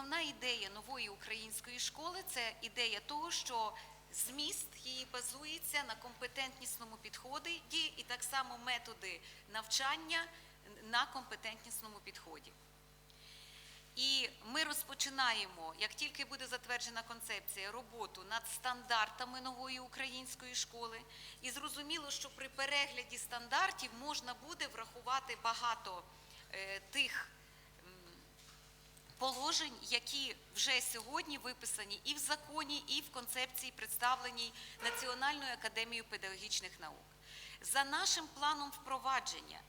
основна ідея нової української школи це ідея того, що зміст її базується на компетентнісному підході і так само методи навчання на компетентнісному підході. І ми розпочинаємо, як тільки буде затверджена концепція, роботу над стандартами нової української школи. І зрозуміло, що при перегляді стандартів можна буде врахувати багато е, тих положень, які вже сьогодні виписані і в законі, і в концепції, представленій Національною академією педагогічних наук. За нашим планом впровадження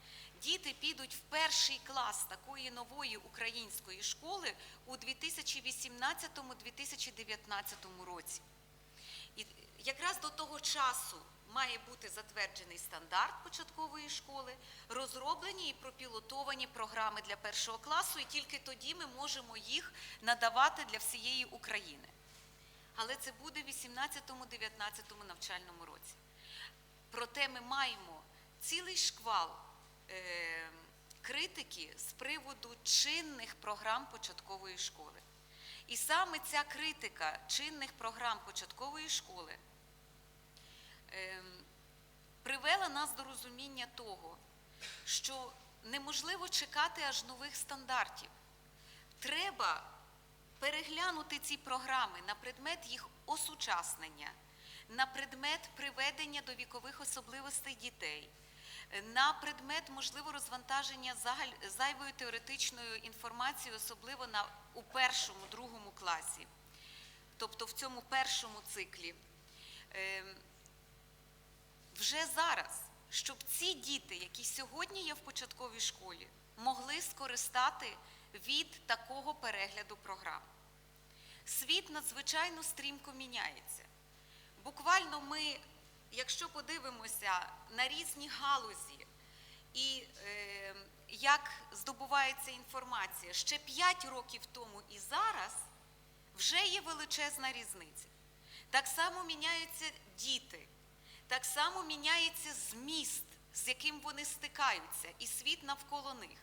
діти підуть в перший клас такої нової української школи у 2018-2019 році. І якраз до того часу має бути затверджений стандарт початкової школи, розроблені і пропілотовані програми для першого класу, і тільки тоді ми можемо їх надавати для всієї України. Але це буде в 18-19 навчальному році. Проте ми маємо цілий шквал е, критики з приводу чинних програм початкової школи. І саме ця критика чинних програм початкової школи привела нас до розуміння того, що неможливо чекати аж нових стандартів. Треба переглянути ці програми на предмет їх осучаснення, на предмет приведення до вікових особливостей дітей, на предмет можливо розвантаження зайвою теоретичною інформацією, особливо на у першому, другому класі, тобто в цьому першому циклі. Вже зараз, щоб ці діти, які сьогодні є в початковій школі, могли скористати від такого перегляду програм. Світ надзвичайно стрімко міняється. Буквально ми, якщо подивимося на різні галузі і е, як здобувається інформація ще 5 років тому і зараз, вже є величезна різниця. Так само міняються діти, так само міняється зміст, з яким вони стикаються, і світ навколо них.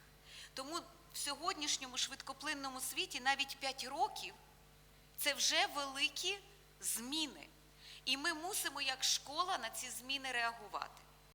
Тому в сьогоднішньому швидкоплинному світі навіть 5 років це вже великі зміни. І ми мусимо як школа на ці зміни реагувати.